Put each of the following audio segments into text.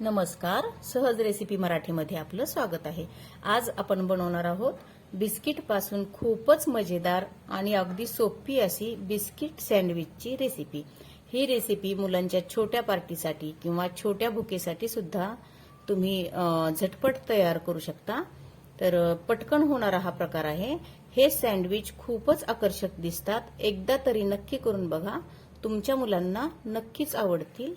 नमस्कार. सहज रेसिपी मराठीमध्ये आपलं स्वागत आहे. आज आपण बनवणार आहोत बिस्किटपासून खूपच मजेदार आणि अगदी सोपी अशी बिस्किट सँडविचची रेसिपी ही रेसिपी मुलांच्या छोट्या पार्टीसाठी किंवा छोट्या भुकेसाठी सुद्धा तुम्ही झटपट तयार करू शकता. तर पटकन होणारा हा प्रकार आहे. हे सँडविच खूपच आकर्षक दिसतात. एकदा तरी नक्की करून बघा. तुमच्या मुलांना नक्कीच आवडतील.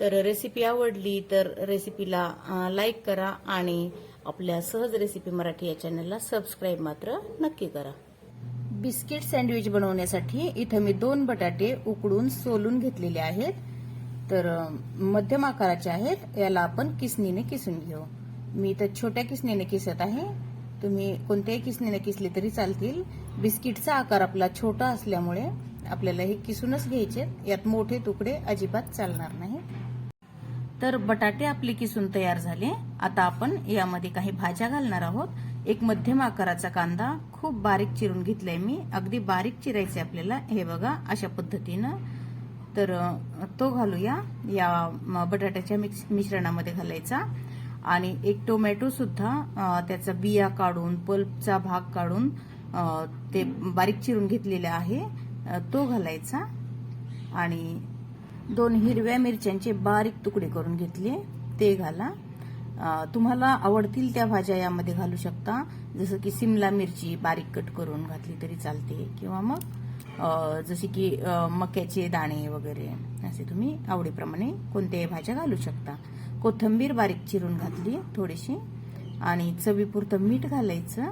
तर रेसिपी आवडली तर रेसिपीला लाईक करा आणि आपल्या सहज रेसिपी मराठी या चॅनलला सबस्क्राईब मात्र नक्की करा. बिस्किट सँडविच बनवण्यासाठी इथं मी दोन बटाटे उकडून सोलून घेतलेले आहेत. तर मध्यम आकाराचे आहेत. याला आपण किसनीने किसून घेऊ. मी इथं छोट्या किसनीने किसत आहे. तुम्ही कोणत्याही किसनीने किसले तरी चालतील. बिस्किटचा आकार आपला छोटा असल्यामुळे आपल्याला हे किसूनच घ्यायचे. यात मोठे तुकडे अजिबात चालणार नाही. तर बटाटे आपले किसून तयार झाले. आता आपण यामध्ये काही भाज्या घालणार आहोत. एक मध्यम आकाराचा कांदा खूप बारीक चिरून घेतलाय मी. अगदी बारीक चिरायचे आपल्याला. हे बघा अशा पद्धतीनं. तर तो घालूया. या बटाट्याच्या मिक्स मिश्रणामध्ये घालायचा. आणि एक टोमॅटो सुद्धा त्याचा बिया काढून पल्पचा भाग काढून ते बारीक चिरून घेतलेला आहे. तो घालायचा. आणि दोन हिरव्या मिरच्यांचे बारीक तुकडे करून घेतले ते घाला. तुम्हाला आवडतील त्या भाज्या यामध्ये घालू शकता. जसं की सिमला मिरची बारीक कट करून घातली तरी चालते. किंवा मग जसे की मक्याचे दाणे वगैरे असे तुम्ही आवडीप्रमाणे कोणत्याही भाज्या घालू शकता. कोथिंबीर बारीक चिरून घातली थोडीशी. आणि चवीपुरतं मीठ घालायचं.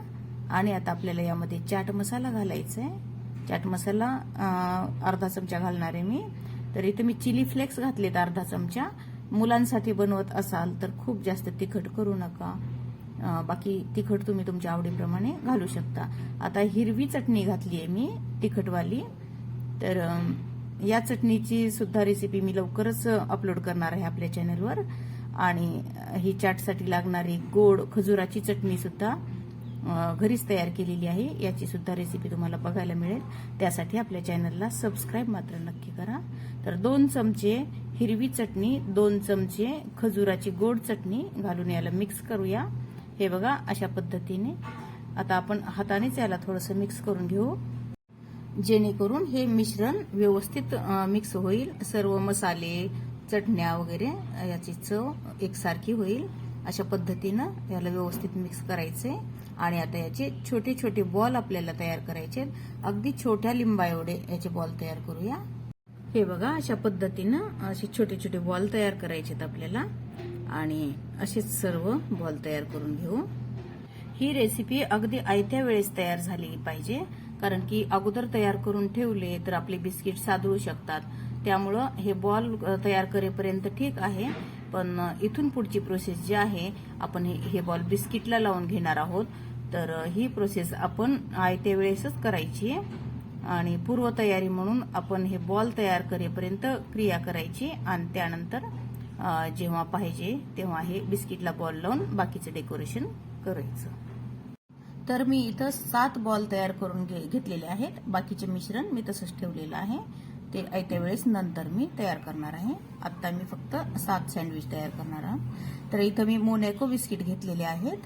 आणि आता आपल्याला यामध्ये चाट मसाला घालायचा आहे चाट मसाला अर्धा चमचा घालणार आहे मी. तर इथे मी चिली फ्लेक्स घातलेत अर्धा चमचा. मुलांसाठी बनवत असाल तर खूप जास्त तिखट करू नका. बाकी तिखट तुम्ही तुमच्या आवडीप्रमाणे घालू शकता. आता हिरवी चटणी घातली आहे मी तिखटवाली. तर या चटणीची सुद्धा रेसिपी मी लवकरच अपलोड करणार आहे आपल्या चॅनलवर आणि ही चाटसाठी लागणारी गोड खजुराची चटणी सुद्धा घरीच तयार केलेली आहे. याची सुद्धा रेसिपी तुम्हाला बघायला मिळेल. त्यासाठी आपल्या चॅनलला सबस्क्राईब मात्र नक्की करा. तर दोन चमचे हिरवी चटणी दोन चमचे खजुराची गोड चटणी घालून याला मिक्स करूया. हे बघा अशा पद्धतीने. आता आपण हातानेच याला थोडंसं मिक्स करून घेऊ. जेणेकरून हे मिश्रण व्यवस्थित मिक्स होईल. सर्व मसाले चटण्या वगैरे याची चव एकसारखी होईल. अशा पद्धतीनं याला व्यवस्थित मिक्स करायचे आणि आता याचे छोटे छोटे बॉल आपल्याला तयार करायचे अगदी छोट्या लिंबा एवढे याचे बॉल तयार करूया. हे बघा अशा पद्धतीनं असे छोटे छोटे बॉल तयार करायचेत आपल्याला. आणि असेच सर्व बॉल तयार करून घेऊ. ही रेसिपी अगदी आयत्या वेळेस तयार झाली पाहिजे. कारण की अगोदर तयार करून ठेवले तर आपले बिस्किट सादळू शकतात. त्यामुळं हे बॉल तयार करेपर्यंत ठीक आहे. पण इथून पुढची प्रोसेस जी आहे आपण हे- हे बॉल बिस्किटला लावून घेणार आहोत. तर ही प्रोसेस आपण आयत्या वेळेसच करायची आहे. आणि पूर्वतयारी म्हणून आपण हे बॉल तयार करेपर्यंत क्रिया करायची. आणि त्यानंतर जेव्हा पाहिजे तेव्हा हे बिस्किटला बॉल लावून बाकीचं डेकोरेशन करायचं. तर मी इथं सात बॉल तयार करून घे- घेतलेले आहेत. बाकीचे मिश्रण मी तसंच ठेवलेलं आहे. ते आयत्या वेळेस नंतर मी तयार करणार आहे. आता मी फक्त सात सँडविच तयार करणार आहे. तर इथं मी मोनॅको बिस्किट घेतलेले आहेत.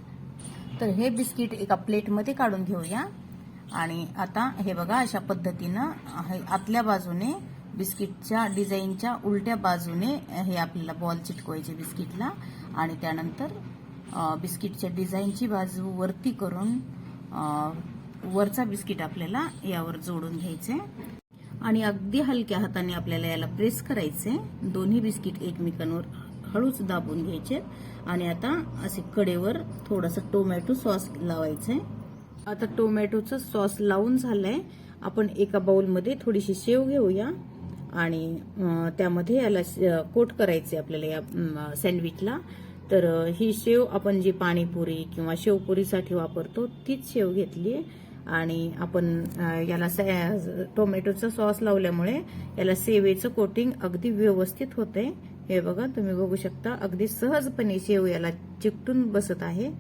तर हे बिस्किट एका प्लेटमध्ये काढून घेऊया. आणि आता हे बघा अशा पद्धतीनं हे आतल्या बाजूने बिस्किटच्या डिझाईनच्या उलट्या बाजूने हे आपल्याला बॉल चिटकवायचे बिस्किटला. आणि त्यानंतर बिस्किटच्या डिझाईनची बाजू वरती करून वरचा बिस्किट आपल्याला यावर जोडून घ्यायचे. आणि अगदी हलक्या हाताने आपल्याला याला प्रेस करायचे. दोन्ही बिस्किट एकमेकांवर हळूच दाबून घ्यायचे. आणि आता असे कडेवर थोडासा टोमॅटो सॉस लावायचंय आता टोमॅटोचं सॉस लावून झालंय. आपण एका बाउलमध्ये थोडीशी शेव घेऊया. आणि त्यामध्ये याला कोट करायचे आपल्याला या सँडविचला. तर ही शेव आपण जी पाणीपुरी किंवा शेवपुरीसाठी वापरतो तीच शेव घेतली आहे आणि आपण याला सॅ- टोमॅटोचा सॉस लावल्यामुळे याला सेवेचं कोटिंग अगदी व्यवस्थित होते. हे बघा तुम्ही बघू शकता अगदी सहजपणे शेव याला चिकटून बसत आहे.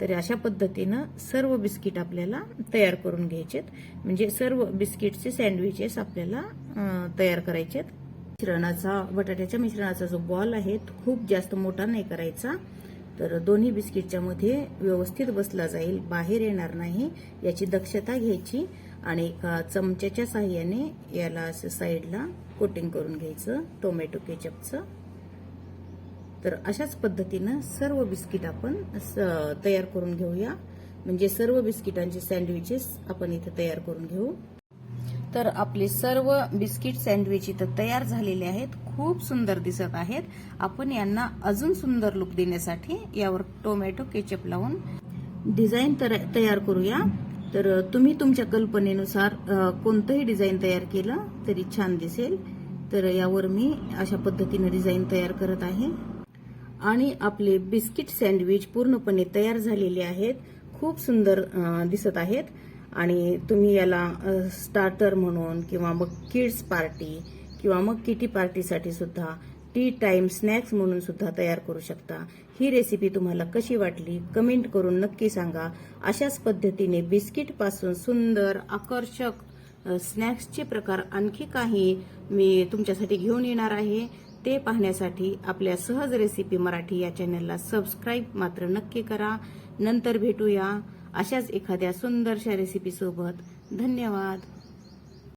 तर अशा पद्धतीनं सर्व बिस्किट आपल्याला तयार करून घ्यायचेत. म्हणजे सर्व बिस्किटचे सँडविचेस आपल्याला तयार करायचे मिश्रणाचा बटाट्याच्या मिश्रणाचा जो बॉल आहे तो खूप जास्त मोठा नाही करायचा. तर दोन्ही बिस्किटच्या मध्ये व्यवस्थित बसला जाईल बाहेर येणार नाही याची दक्षता घ्यायची आणि एका चमच्याच्या साह्याने याला असं साईडला कोटिंग करून घ्यायचं टोमॅटो केचपचं. तर अशाच पद्धतीनं सर्व बिस्किट आपण तयार करून घेऊया. म्हणजे सर्व बिस्किटांचे सँडविचेस आपण इथे तयार करून घेऊ. तर आपले सर्व बिस्किट सँडविच इथं तयार झालेले आहेत. खूप सुंदर दिसत आहेत. आपण यांना अजून सुंदर लुक देण्यासाठी यावर टोमॅटो केचप लावून डिझाईन तर- तयार करूया. तर तुम्ही तुमच्या कल्पनेनुसार कोणतंही डिझाईन तयार केलं तरी छान दिसेल. तर यावर मी अशा पद्धतीने डिझाईन तयार करत आहे. आणि आपले बिस्किट सँडविच पूर्णपणे तयार झालेले आहेत. खूप सुंदर दिसत आहेत. आणि तुम्ही याला स्टार्टर म्हणून किंवा मग किड्स पार्टी किंवा मग किटी पार्टीसाठी सुद्धा टी टाईम स्नॅक्स म्हणून सुद्धा तयार करू शकता. ही रेसिपी तुम्हाला कशी वाटली कमेंट करून नक्की सांगा. अशाच पद्धतीने बिस्किटपासून सुंदर आकर्षक स्नॅक्सचे प्रकार आणखी काही मी तुमच्यासाठी घेऊन येणार आहे. ते पाहण्यासाठी आपल्या सहज रेसिपी मराठी या चॅनलला सबस्क्राईब मात्र नक्की करा. नंतर भेटूया. अशाच एखाद्या सुंदरशा रेसिपीसोबत धन्यवाद.